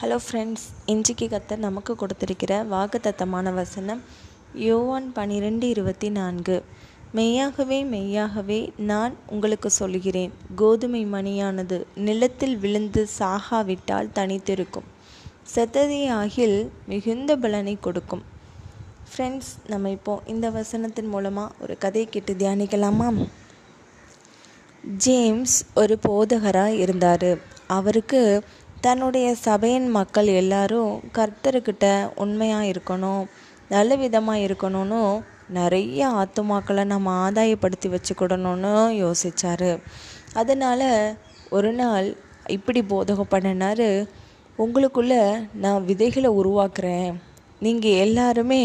Hello friends இன்றைக்கு கத்தர் நமக்கு கொடுத்திருக்கிற வாக்குத்தத்தமான வசனம் யோவான் பனிரெண்டு இருபத்தி நான்கு. மெய்யாகவே மெய்யாகவே நான் உங்களுக்கு சொல்கிறேன் கோதுமை மணியானது நிலத்தில் விழுந்து சாகாவிட்டால் தனித்திருக்கும். செத்ததே ஆகில் மிகுந்த பலனை கொடுக்கும். ஃப்ரெண்ட்ஸ் நம்ம இப்போ இந்த வசனத்தின் மூலமாக ஒரு கதையை கேட்டு தியானிக்கலாமா? ஜேம்ஸ் ஒரு போதகராக இருந்தார். அவருக்கு தன்னுடைய சபையின் மக்கள் எல்லாரும் கர்த்தர்கிட்ட உண்மையாக இருக்கணும் நல்ல விதமாக இருக்கணும்னு நிறைய ஆத்துமாக்களை நம்ம ஆதாயப்படுத்தி வச்சுக்கிடணும்னு யோசித்தார் அதனால் ஒரு நாள் இப்படி போதகம் பண்ணினார் உங்களுக்குள்ளே நான் விதைகளை உருவாக்குறேன். நீங்கள் எல்லாருமே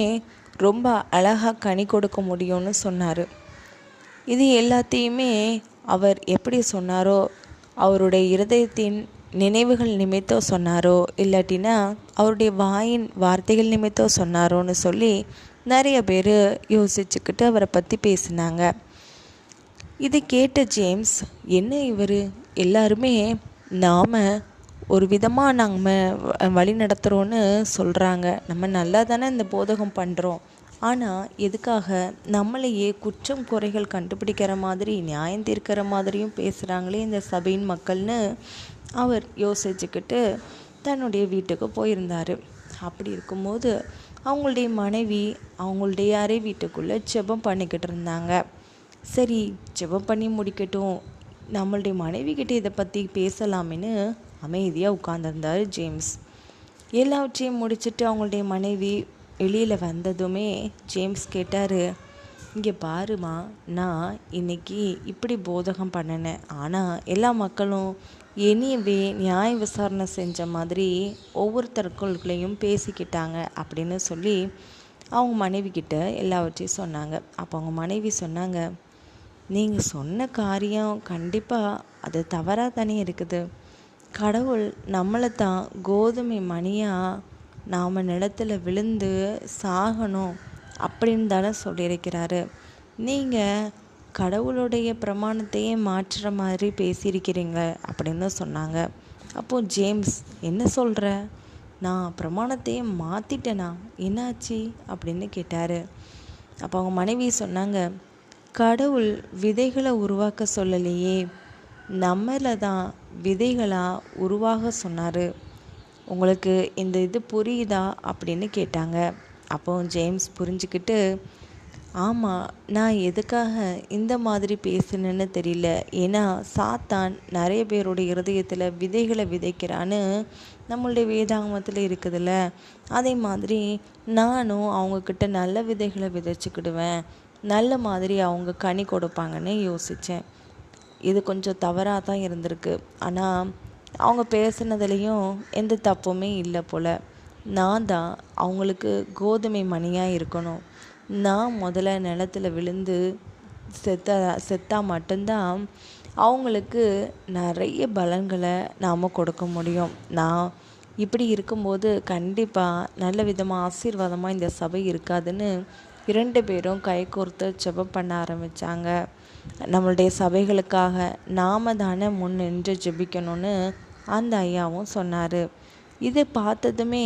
ரொம்ப அழகாக கனி கொடுக்க முடியும்னு சொன்னார். இது எல்லாத்தையுமே அவர் எப்படி சொன்னாரோ அவருடைய இருதயத்தின் நினைவுகள் நிமித்தம் சொன்னாரோ? இல்லாட்டினா அவருடைய வாயின் வார்த்தைகள் நிமித்தம் சொன்னாரோன்னு சொல்லி நிறைய பேர் யோசிச்சுக்கிட்டு அவரை பற்றி பேசினாங்க. இது கேட்ட ஜேம்ஸ் என்ன இவர்? எல்லாருமே நாம் ஒரு விதமாக நாங்கள் வழி நடத்துகிறோன்னு சொல்கிறாங்க நம்ம நல்லா தானே இந்த போதகம் பண்ணுறோம் ஆனால் எதுக்காக நம்மளையே குற்றம் குறைகள் கண்டுபிடிக்கிற மாதிரி நியாயம் தீர்க்கிற மாதிரியும் பேசுகிறாங்களே இந்த சபையின் மக்கள்னு அவர் யோசிச்சுக்கிட்டு தன்னுடைய வீட்டுக்கு போயிருந்தார். அப்படி இருக்கும்போது அவங்களுடைய மனைவி அவங்களுடைய அறை வீட்டுக்குள்ளே ஜெபம் பண்ணிக்கிட்டு இருந்தாங்க. சரி ஜெபம் பண்ணி முடிக்கட்டும். நம்மளுடைய மனைவிக்கிட்ட இதை பற்றி பேசலாமேன்னு அமைதியாக உட்காந்துருந்தார் ஜேம்ஸ். எல்லாவற்றையும் முடிச்சுட்டு அவங்களுடைய மனைவி வெளியில் வந்ததுமே ஜேம்ஸ் கேட்டார் இங்கே பாருமா நான் இன்னைக்கு இப்படி போதகம் பண்ணினேன். ஆனால் எல்லா மக்களும் எனியவே நியாய விசாரணை செஞ்ச மாதிரி ஒவ்வொருத்தருக்குள்ளேயும் பேசிக்கிட்டாங்க அப்படின்னு சொல்லி அவங்க மனைவி கிட்ட எல்லாவற்றையும் சொன்னாங்க. அப்போ அவங்க மனைவி சொன்னாங்க நீங்கள் சொன்ன காரியம் கண்டிப்பாக அது தவறாக தானே இருக்குது. கடவுள் நம்மளை தான் கோதுமை மணியாக நாம் நிலத்தில் விழுந்து சாகணும் அப்படின்னு தானே சொல்லியிருக்கிறாரு. நீங்கள் கடவுளுடைய பிரமாணத்தையே மாற்றுற மாதிரி பேசியிருக்கிறீங்க அப்படின்னு சொன்னாங்க. அப்போது ஜேம்ஸ் என்ன சொல்கிற நான் பிரமாணத்தையே மாற்றிட்டேனா என்னாச்சு? அப்படின்னு கேட்டார். அப்போ அவங்க மனைவி சொன்னாங்க கடவுள் விதைகளை உருவாக்க சொல்லலையே. நம்மளை தான் விதைகளாக உருவாக சொன்னார். உங்களுக்கு இந்த இது புரியுதா அப்படின்னு கேட்டாங்க. அப்போ ஜேம்ஸ் புரிஞ்சுக்கிட்டு ஆமாம் நான் எதுக்காக இந்த மாதிரி பேசுனேன்னு தெரியல. ஏன்னா சாத்தான் நிறைய பேருடைய இருதயத்தில் விதைகளை விதைக்கிறான்னு நம்மளுடைய வேதாங்கமத்தில் இருக்குதுல்ல. அதே மாதிரி நானும் அவங்கக்கிட்ட நல்ல விதைகளை விதைச்சிக்கிடுவேன். நல்ல மாதிரி அவங்க கனி கொடுப்பாங்கன்னு யோசித்தேன் இது கொஞ்சம் தவறாக தான் இருந்திருக்கு. ஆனால் அவங்க பேசுனதுலேயும் எந்த தப்புமே இல்லை போல். நான் தான் அவங்களுக்கு கோதுமை மணியாக இருக்கணும். நான் முதல்ல நிலத்துல விழுந்து செத்த செத்தா மட்டும்தான் அவங்களுக்கு நிறைய பலன்களை நாம் கொடுக்க முடியும். நான் இப்படி இருக்கும்போது கண்டிப்பாக நல்ல விதமாக ஆசீர்வாதமாக இந்த சபை இருக்காதுன்னு இரண்டு பேரும் கைகோர்த்து ஜெபம் பண்ண ஆரம்பித்தாங்க நம்மளுடைய சபைகளுக்காக நாம தானே முன் நின்று ஜெபிக்கணும்னு அந்த ஐயாவும் சொன்னார். இது பார்த்ததுமே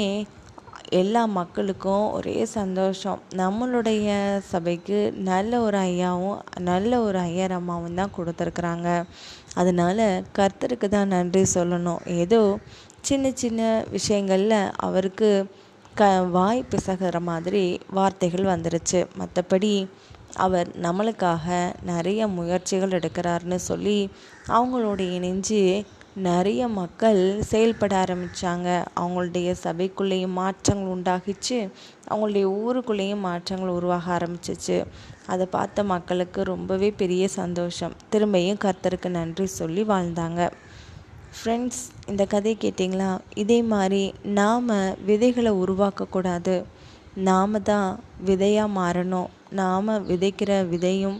எல்லா மக்களுக்கும் ஒரே சந்தோஷம். நம்மளுடைய சபைக்கு நல்ல ஒரு ஐயாவும் நல்ல ஒரு ஐயர் அம்மாவும் தான் கொடுத்துருக்குறாங்க. அதனால் கர்த்தருக்கு தான் நன்றி சொல்லணும். ஏதோ சின்ன சின்ன விஷயங்களில் அவருக்கு க வாய் பிசகிற மாதிரி வார்த்தைகள் வந்துருச்சு. மற்றபடி அவர் நம்மளுக்காக நிறைய முயற்சிகள் எடுக்கிறாருன்னு சொல்லி அவங்களோட இணைஞ்சு நிறைய மக்கள் செயல்பட ஆரம்பித்தாங்க அவங்களுடைய சபைக்குள்ளேயும் மாற்றங்கள் உண்டாகிச்சு. அவங்களுடைய ஊருக்குள்ளேயும் மாற்றங்கள் உருவாக ஆரம்பிச்சிச்சு. அதை பார்த்த மக்களுக்கு ரொம்பவே பெரிய சந்தோஷம். திரும்பியும் கர்த்தருக்கு நன்றி சொல்லி வாழ்ந்தாங்க. ஃப்ரெண்ட்ஸ் இந்த கதை கேட்டிங்களா? இதே மாதிரி நாம் விதைகளை உருவாக்கக்கூடாது. நாம் தான் விதையாக மாறணும். நாம் விதைக்கிற விதையும்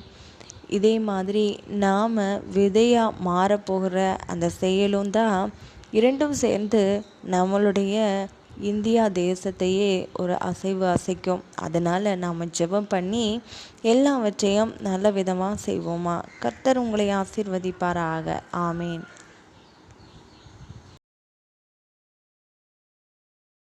இதே மாதிரி நாம் விதையாக மாறப்போகிற அந்த செயலும் தான் இரண்டும் சேர்ந்து நம்மளுடைய இந்தியா தேசத்தையே ஒரு அசைவு அசைக்கும். அதனால் நாம் ஜெபம் பண்ணி எல்லாவற்றையும் நல்ல விதமாக செய்வோமா? கர்த்தர் உங்களை ஆசீர்வதிப்பாராக. ஆமேன்.